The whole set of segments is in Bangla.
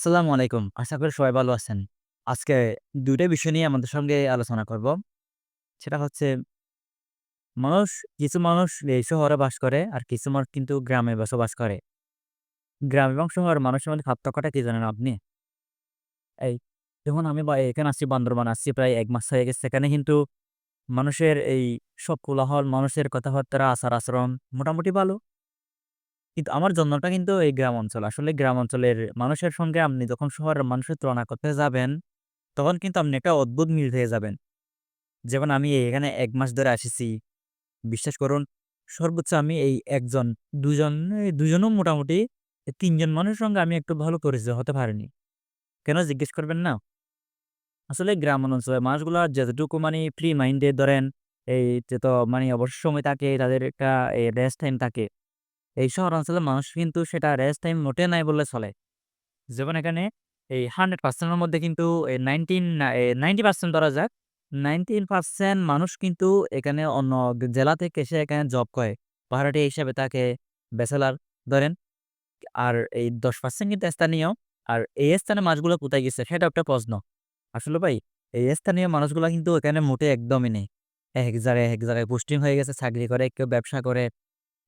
আসসালামু আলাইকুম। আশা করি সবাই ভালো আছেন। আজকে ২ টা বিষয় নিয়ে আমাদের সঙ্গে আলোচনা করব। সেটা হচ্ছে মানুষ কিছু মানুষ এই শহরে বাস করে আর কিছু মানুষ কিন্তু গ্রামে বসবাস করে। গ্রাম এবং শহরের মানুষের মধ্যে পার্থক্যটা কি জানেন আপনি? এই যেমন আমি এখানে আসছি বান্দরবান আসছি প্রায় এক মাস হয়ে গেছে। এখানে কিন্তু মানুষের এই সব কোলাহল, মানুষের কথাবার্তা, আচার-আচরণ মোটামুটি ভালো। কিন্তু আমার জন্মটা কিন্তু এই গ্রাম অঞ্চল। আসলে গ্রাম অঞ্চলের মানুষের সঙ্গে আপনি যখন শহরের মানুষের তুলনা করতে যাবেন, তখন কিন্তু আপনি একটা অদ্ভুত মিল হয়ে যাবেন। যেমন আমি এখানে এক মাস ধরে আসিছি। বিশ্বাস করুন সর্বোচ্চ আমি এই ১ জন, ২ জন, এই ২ মোটামুটি ৩ জন মানুষের সঙ্গে আমি একটু ভালো পরিচিত হতে পারিনি। কেন জিজ্ঞেস করবেন না? আসলে গ্রাম অঞ্চলের মানুষগুলা যতটুকু মানে ফ্রি মাইন্ডে ধরেন, এই যে তো মানে অবসর সময় থাকে, তাদের একটা রেস্ট টাইম থাকে। এই শহর অঞ্চলের মানুষ কিন্তু সেটা রেস্ট টাইম মোটেই নাই বললে চলে। যেমন এখানে এই 100% এর মধ্যে কিন্তু এ 19 না এ 90% ধরা যাক। 19% মানুষ কিন্তু এখানে অন্য জেলা থেকে এসে এখানে জব করে। ভাড়াটিয়া হিসেবে থাকে, ব্যাচেলর ধরেন। আর এই 10% কিন্তু স্থানীয়। আর এই স্থানীয় মানুষগুলো কোথায় গেছে সেটা একটা প্রশ্ন। আসলে ভাই এই স্থানীয় মানুষগুলা কিন্তু এখানে মোটে একদমই নেই। এক জায়গায় এক জায়গায় পোস্টিং হয়ে গেছে, চাকরি করে, কেউ ব্যবসা করে।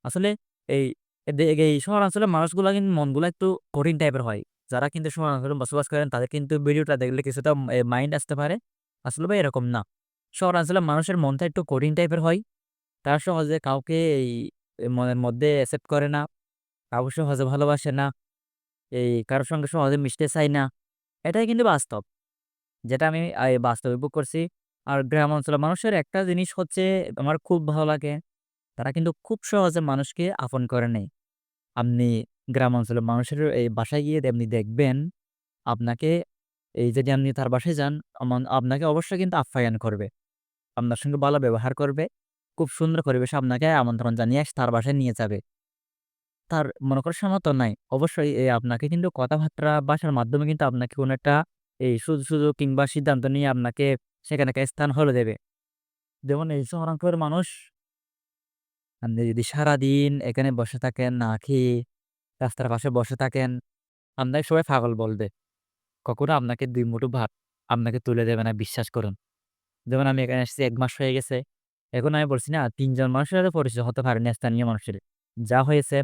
আসলে এই এই শহরাঞ্চলের মানুষগুলা কিন্তু মনগুলা একটু কঠিন টাইপের হয়। যারা কিন্তু শহরাঞ্চলে বসবাস করেন, তাদের কিন্তু ভিডিওটা দেখলে কিছুটা মাইন্ড আসতে পারে। আসলে ভাই এরকম না। শহরাঞ্চলের মানুষের মনটা একটু কঠিন টাইপের হয়। তারা সহজে কাউকে এই মনের মধ্যে অ্যাকসেপ্ট করে না। কাউকে সহজে ভালোবাসে না। এই কারোর সঙ্গে সহজে মিশতে চায় না। এটাই কিন্তু বাস্তব। যেটা আমি বাস্তবে ভোগ করছি। আর গ্রাম অঞ্চলের মানুষের একটা জিনিস হচ্ছে, আমার খুব ভালো লাগে। তারা কিন্তু খুব সহজে মানুষকে আপন করে নেয়। আপনি গ্রাম অঞ্চলের মানুষের এই বাসায় গিয়ে এমনি দেখবেন, আপনাকে এই যদি আপনি তার বাসায় যান, আপনাকে অবশ্যই কিন্তু আপ্যায়ন করবে। আপনার সঙ্গে ভালো ব্যবহার করবে। খুব সুন্দর পরিবেশে আপনাকে আমন্ত্রণ জানিয়ে তার বাসায় নিয়ে যাবে। তার মনে করেন সামর্থ্য নাই। অবশ্যই এ আপনাকে কিন্তু কথাবার্তা বাসার মাধ্যমে কিন্তু আপনাকে কোনো একটা এই সুযোগ সুযোগ কিংবা সিদ্ধান্ত নিয়ে আপনাকে সেখানে স্থান হলে দেবে। যেমন এই শহরাঞ্চলের মানুষ আপনি যদি সারাদিন এখানে বসে থাকেন না খেয়ে, রাস্তার পাশে বসে থাকেন, আপনাকে সবাই পাগল বলবে। কখনো আপনাকে দুই মুঠো ভাত আপনাকে তুলে দেবে না বিশ্বাস করুন। যেমন আমি এখানে আসছি এক মাস হয়ে গেছে। এখন আমি বলছি না তিনজন মানুষের সাথে পরিচিত হতে পারিনি স্থানীয় মানুষের। যা হয়েছে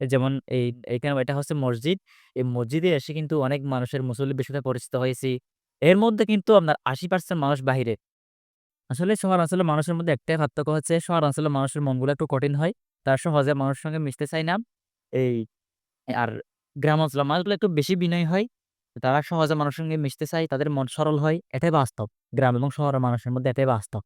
যেমন এই এখানে এটা হচ্ছে মসজিদ। এই মসজিদে এসে কিন্তু অনেক মানুষের মুসল্লিদের সাথে পরিচিত হয়েছি। এর মধ্যে কিন্তু আপনার ৮০% মানুষ বাহিরে। আসলে শহর অঞ্চলের মানুষের মধ্যে একটাই পার্থক্য হচ্ছে শহর অঞ্চলের মানুষের মনগুলো একটু কঠিন হয়। তারা সহজে মানুষের সঙ্গে মিশতে চায় না। এই আর গ্রাম অঞ্চলের মানুষগুলো একটু বেশি বিনয় হয়। তারা সহজে মানুষের সঙ্গে মিশতে চায়, তাদের মন সরল হয়। এটাই বাস্তব। গ্রাম এবং শহরের মানুষের মধ্যে এটাই বাস্তব।